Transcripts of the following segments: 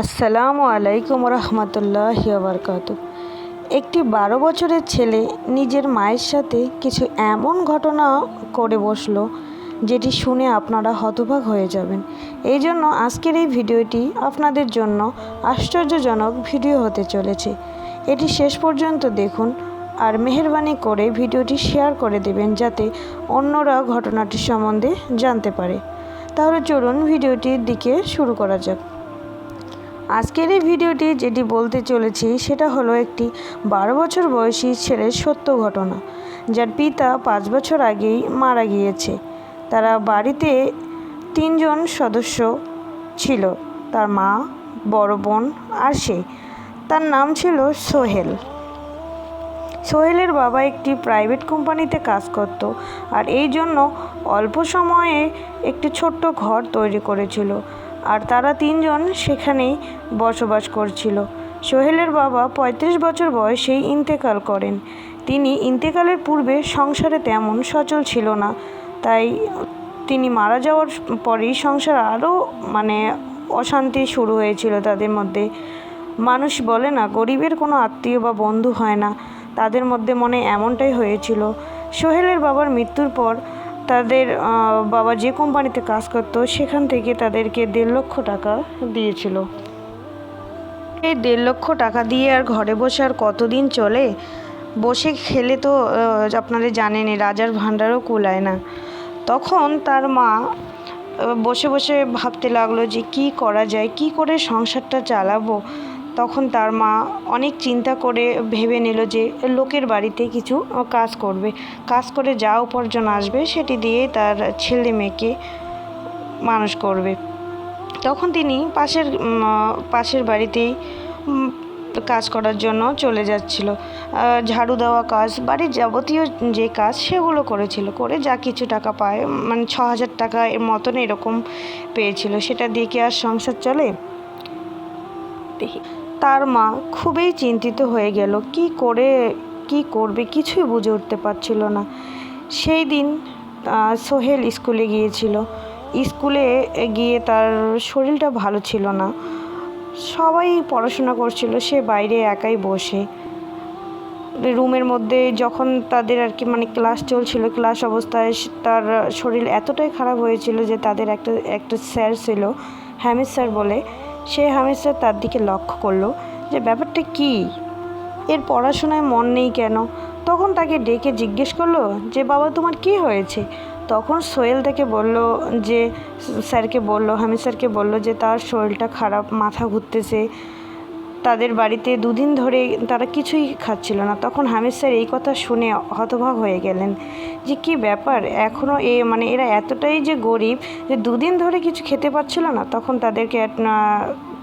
আসসালামু আলাইকুম রহমতুল্লাহ বরকাত একটি বারো বছরের ছেলে নিজের মায়ের সাথে কিছু এমন ঘটনা করে বসল, যেটি শুনে আপনারা হতবাক হয়ে যাবেন। এই জন্য আজকের এই ভিডিওটি আপনাদের জন্য আশ্চর্যজনক ভিডিও হতে চলেছে। এটি শেষ পর্যন্ত দেখুন আর মেহরবানি করে ভিডিওটি শেয়ার করে দেবেন, যাতে অন্যরা ঘটনাটি সম্বন্ধে জানতে পারে। তাহলে চলুন ভিডিওটির দিকে শুরু করা যাক। আজকের এই ভিডিওটি যেটি বলতে চলেছি, সেটা হলো একটি বারো বছর বয়সী ছেলের সত্য ঘটনা, যার পিতা পাঁচ বছর আগেই মারা গিয়েছে। তারা বাড়িতে তিনজন সদস্য ছিল, তার মা, বড় বোন আর সে। তার নাম ছিল সোহেল। সোহেলের বাবা একটি প্রাইভেট কোম্পানিতে কাজ করত আর এই জন্য অল্প সময়ে একটি ছোট্ট ঘর তৈরি করেছিল। আর তারা তিনজন সেখানেই বসবাস করছিল। সোহেলের বাবা পঁয়ত্রিশ বছর বয়সেই ইন্তেকাল করেন। তিনি ইন্তেকালের পূর্বে সংসারে তেমন সচল ছিল না। তাই তিনি মারা যাওয়ার পরেই সংসার আরও মানে অশান্তি শুরু হয়েছিল তাদের মধ্যে। মানুষ বলে না, গরিবের কোনো আত্মীয় বা বন্ধু হয় না। তাদের মধ্যে মনে এমনটাই হয়েছিল। সোহেলের বাবার মৃত্যুর পর তাদের বাবা যে কোম্পানিতে কাজ করতো, সেখান থেকে তাদেরকে দেড় লক্ষ টাকা দিয়েছিল। এই দেড় লক্ষ টাকা দিয়ে আর ঘরে বসে আর কতদিন চলে? বসে খেলে তো আপনারা জানেনই রাজার ভাণ্ডারও কুলায় না। তখন তার মা বসে বসে ভাবতে লাগল যে কি করা যায়, কি করে সংসারটা চালাবো? তখন তার মা অনেক চিন্তা করে ভেবে নিল যে লোকের বাড়িতে কিছু কাজ করবে। কাজ করে যা উপার্জন আসবে সেটি দিয়েই তার ছেলে মেয়েকে মানুষ করবে। তখন তিনি পাশের পাশের বাড়িতেই কাজ করার জন্য চলে যাচ্ছিল। ঝাড়ু দেওয়া কাজ, বাড়ির যাবতীয় যে কাজ সেগুলো করেছিল। করে যা কিছু টাকা পায় মানে ছ হাজার টাকা এর মতন এরকম পেয়েছিল। সেটা দিয়ে কি আর সংসার চলে? দেখি। তার মা খুবই চিন্তিত হয়ে গেল। কি করে, কি করবে? কিছুই বুঝে উঠতে পারছিল না। সেই দিন সোহেল স্কুলে গিয়েছিল। স্কুলে গিয়ে তার শরীরটা ভালো ছিল না। সবাই পড়াশোনা করছিল, সে বাইরে একাই বসে। রুমের মধ্যে যখন তাদের আর কি মানে ক্লাস চলছিল, ক্লাস অবস্থায় তার শরীর এতটাই খারাপ হয়েছিল যে তাদের একটা একটা স্যার ছিল, হ্যামিদ স্যার বলে। সে হামেশা তার দিকে লক্ষ্য করল যে ব্যাপারটা কি? এর পড়াশোনায় মন নেই কেন? তখন তাকে ডেকে জিজ্ঞেস করল যে, বাবা, তোমার কি হয়েছে? তখন সোহেল তাকে বলল যে, স্যারকে বলল, হামিদ স্যারকে বলল যে, তার শরীরটা খারাপ, মাথা ঘুরতেছে। তাদের বাড়িতে দুদিন ধরে তারা কিছুই খাচ্ছিল না। তখন হামিদ স্যার এই কথা শুনে হতভাগ হয়ে গেলেন যে, কি ব্যাপার? এখনও এ মানে এরা এতটাই যে গরিব যে দুদিন ধরে কিছু খেতে পারছিল না? তখন তাদেরকে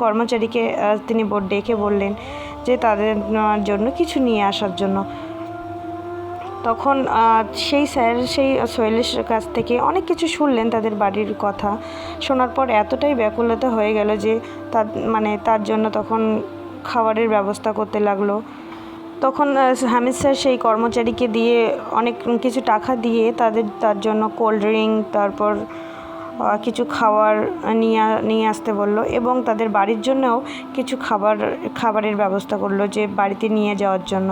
কর্মচারীকে তিনি ডেকে বললেন যে, তাদের জন্য কিছু নিয়ে আসার জন্য। তখন সেই স্যার, সেই সোহেলের কাছ থেকে অনেক কিছু শুনলেন তাদের বাড়ির কথা। শোনার পর এতটাই ব্যাকুলতা হয়ে গেল যে, তার মানে তার জন্য তখন খাবারের ব্যবস্থা করতে লাগল। তখন হামিদ স্যার সেই কর্মচারীকে দিয়ে অনেক কিছু টাকা দিয়ে তাদের, তার জন্য কোল্ড ড্রিঙ্ক তারপর কিছু খাবার নিয়ে নিয়ে আসতে বলল এবং তাদের বাড়ির জন্যও কিছু খাবার, খাবারের ব্যবস্থা করল যে বাড়িতে নিয়ে যাওয়ার জন্য,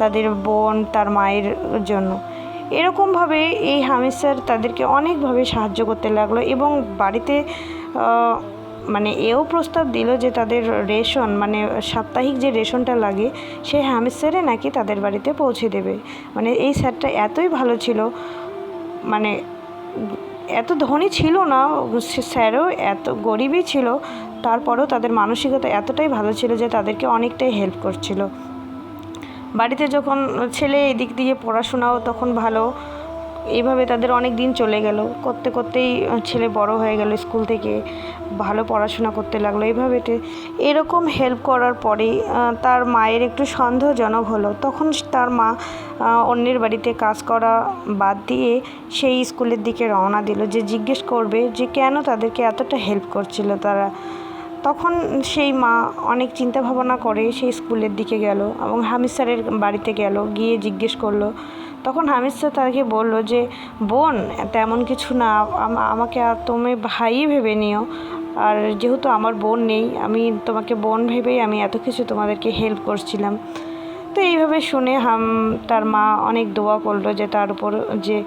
তাদের বোন, তার মায়ের জন্য। এরকমভাবে এই হামিদ স্যার তাদেরকে অনেকভাবে সাহায্য করতে লাগল এবং বাড়িতে মানে এও প্রস্তাব দিল যে তাদের রেশন মানে সাপ্তাহিক যে রেশনটা লাগে সেই হামিদ স্যারে নাকি তাদের বাড়িতে পৌঁছে দেবে। মানে এই স্যারটা এতই ভালো ছিল মানে এত ধনী ছিল না স্যারও এত গরিবই ছিল, তারপরেও তাদের মানসিকতা এতটাই ভালো ছিল যে তাদেরকে অনেকটাই হেল্প করছিল। বাড়িতে যখন ছেলে এদিক দিয়ে পড়াশোনাও তখন ভালো এইভাবে তাদের অনেক দিন চলে গেল। করতে করতেই ছেলে বড় হয়ে গেল স্কুল থেকে, ভালো পড়াশোনা করতে লাগল এইভাবে এরকম হেল্প করার পরেই তার মায়ের একটু সন্দেহজনক হলো। তখন তার মা অন্যের বাড়িতে কাজ করা বাদ দিয়ে সেই স্কুলের দিকে রওনা দিল যে জিজ্ঞেস করবে যে কেন তাদেরকে এতটা হেল্প করছিল তারা। তখন সেই মা অনেক চিন্তা ভাবনা করে সেই স্কুলের দিকে গেল এবং হামিদ স্যারের বাড়িতে গেল, গিয়ে জিজ্ঞেস করল তখন হামিদ তাকে বলল যে, বোন, তেমন কিছু না। আমাকে আর তুমি ভাই ভেবে নিও। আর যেহেতু আমার বোন নেই, আমি তোমাকে বোন ভেবেই আমি এত কিছু তোমাদেরকে হেল্প করছিলাম। তো এইভাবে শুনে হাম, তার মা অনেক দোয়া করল যে, তার উপর যে,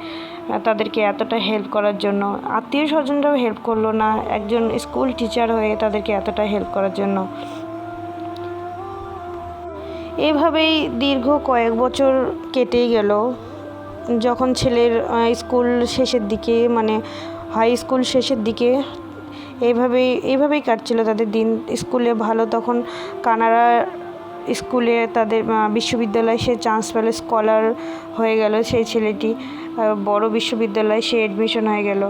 তাদেরকে এতটা হেল্প করার জন্য। আত্মীয় স্বজনরাও হেল্প করল না। একজন স্কুল টিচার হয়ে তাদেরকে এতটা হেল্প করার জন্য। এভাবেই দীর্ঘ কয়েক বছর কেটেই গেল। যখন ছেলের স্কুল শেষের দিকে মানে হাই স্কুল শেষের দিকে এইভাবেই এইভাবেই কাটছিল তাদের দিন। স্কুলে ভালো তখন কানাড়া স্কুলে তাদের বিশ্ববিদ্যালয়ে সে চান্স পেল স্কলার হয়ে গেল সেই ছেলেটি। বড় বিশ্ববিদ্যালয়ে সে অ্যাডমিশন হয়ে গেল।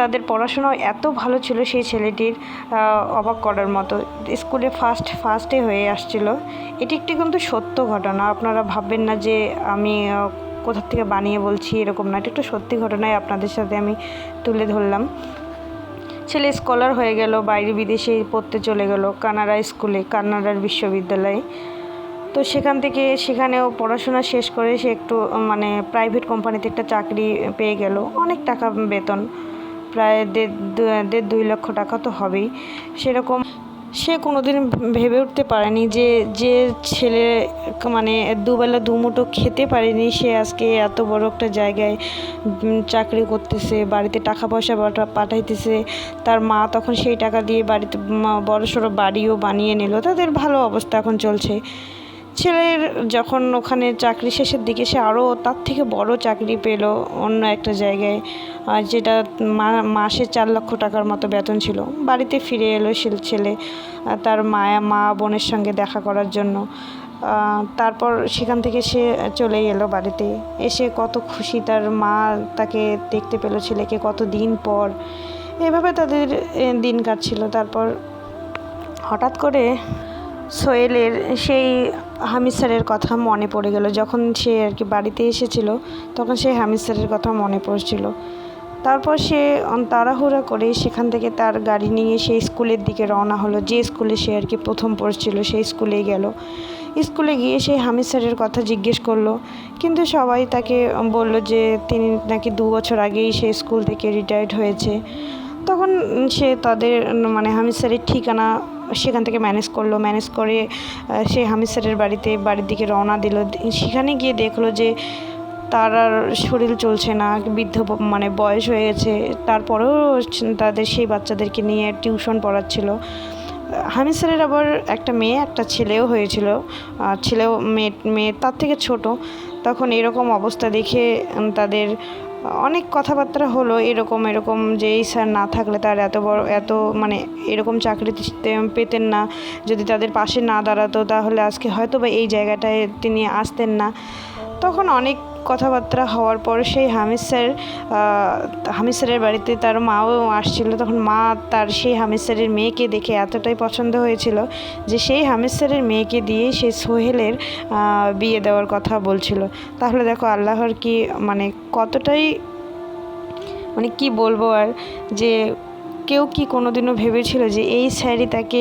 তাদের পড়াশোনা এত ভালো ছিল সেই ছেলেটির অবাক করার মতো। স্কুলে ফার্স্ট ফার্স্টে হয়ে আসছিল। এটি একটি কিন্তু সত্য ঘটনা। আপনারা ভাববেন না যে আমি আহ, কোথা থেকে বানিয়ে বলছি এরকম না। এটা একটা সত্যি ঘটনায় আপনাদের সাথে আমি তুলে ধরলাম। ছেলে স্কলার হয়ে গেল বাইরে বিদেশে পড়তে চলে গেল কানাডা স্কুলে কানাডার বিশ্ববিদ্যালয়ে। তো সেখান থেকে সেখানেও পড়াশোনা শেষ করে সে একটু মানে প্রাইভেট কোম্পানিতে একটা চাকরি পেয়ে গেল। অনেক টাকা বেতন প্রায় দেড় দেড় দুই লক্ষ টাকা তো হবেই। সেরকম সে কোনোদিন ভেবে উঠতে পারেনি যে যে ছেলে মানে দুবেলা দুমুটো খেতে পারেনি, সে আজকে এত বড় একটা জায়গায় চাকরি করতেছে, বাড়িতে টাকা পয়সা পাঠাইতেছে, তার মা তখন সেই টাকা দিয়ে বাড়িতে বড় সড়ো বাড়িও বানিয়ে নিল। তাদের ভালো অবস্থা এখন চলছে। ছেলের যখন ওখানে চাকরি শেষের দিকে সে আরও তার থেকে বড় চাকরি পেল অন্য একটা জায়গায় যেটা মাসে চার লক্ষ টাকার মতো বেতন ছিল। বাড়িতে ফিরে এলো সে ছেলে তার মায়া, মা বোনের সঙ্গে দেখা করার জন্য। তারপর সেখান থেকে সে চলে এলো বাড়িতে। এসে কত খুশি তার মা তাকে দেখতে পেল ছেলেকে কত দিন পর। এভাবে তাদের দিন কাটছিল। তারপর হঠাৎ করে সোহেলের সেই হামিদ স্যারের কথা মনে পড়ে গেল। যখন সে আর কি বাড়িতে এসেছিল, তখন সেই হামিদ স্যারের কথা মনে পড়ছিল। তারপর সে তাড়াহুড়া করে সেখান থেকে তার গাড়ি নিয়ে সেই স্কুলের দিকে রওনা হলো। যে স্কুলে সে আর কি প্রথম পড়ছিল, সেই স্কুলেই গেল। স্কুলে গিয়ে সেই হামিদ স্যারের কথা জিজ্ঞেস করল। কিন্তু সবাই তাকে বলল যে, তিনি নাকি দু বছর আগেই সেই স্কুল থেকে রিটায়ার্ড হয়েছে। তখন সে তাদের মানে হামিদ স্যারের ঠিকানা সেখান থেকে ম্যানেজ করল। ম্যানেজ করে সে হামিদ স্যারের বাড়িতে, বাড়ির দিকে রওনা দিল। সেখানে গিয়ে দেখল যে তার আর শরীর চলছে না, বৃদ্ধ মানে বয়স হয়ে গেছে। তারপরেও তাদের সেই বাচ্চাদেরকে নিয়ে টিউশন পড়াচ্ছিল। হামিদ স্যারের আবার একটা মেয়ে, একটা ছেলেও হয়েছিল। আর ছেলেও মেয়ে মেয়ে তার থেকে ছোট। তখন এরকম অবস্থা দেখে তাদের অনেক কথাবার্তা হলো এরকম এরকম যে এই স্যার না থাকলে তার এত বড়, এত মানে এরকম চাকরি পেতেন না। যদি তাদের পাশে না দাঁড়াতো তাহলে আজকে হয়তো বা এই জায়গাটায় তিনি আসতেন না। তখন অনেক কথাবার্তা হওয়ার পর সেই হামিদ স্যার হামিদ স্যারের বাড়িতে তার মাও আসছিল। তখন মা তার সেই হামিদ স্যারের মেয়েকে দেখে এতটাই পছন্দ হয়েছিল যে সেই হামিদ স্যারের মেয়েকে দিয়ে সেই সোহেলের বিয়ে দেওয়ার কথা বলছিল। তাহলে দেখো আল্লাহর কি মানে কতটাই মানে কি বলব আর যে কেউ কি কোনোদিনও ভেবেছিল যে এই স্যারই তাকে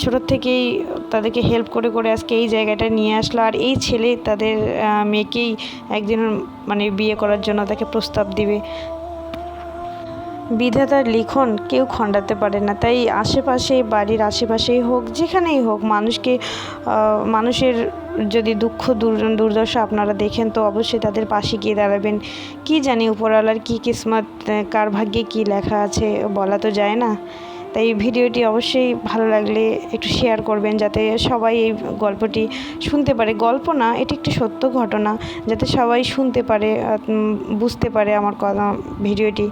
ছোটোর থেকেই তাদেরকে হেল্প করে করে আজকে এই জায়গাটা নিয়ে আসলো। আর এই ছেলে তাদের মেয়েকেই একদিন মানে বিয়ে করার জন্য তাকে প্রস্তাব দিবে। বিধাতার লিখন কেউ খণ্ডাতে পারে না। তাই আশেপাশে বাড়ির আশেপাশেই হোক, যেখানেই হোক, মানুষকে মানুষের যদি দুঃখ, দুর, দুর্দশা আপনারা দেখেন, তো অবশ্যই তাদের পাশে গিয়ে দাঁড়াবেন। কি জানি উপরওয়ালার কী কিসমত কার ভাগ্যে কী লেখা আছে, বলা তো যায় না। তাই ভিডিওটি অবশ্যই ভালো লাগলে একটু শেয়ার করবেন, যাতে সবাই এই গল্পটি শুনতে পারে। গল্প না, এটি একটি সত্য ঘটনা, যাতে সবাই শুনতে পারে বুঝতে পারে আমার কথা, ভিডিওটি।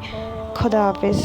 খোদা হাফেজ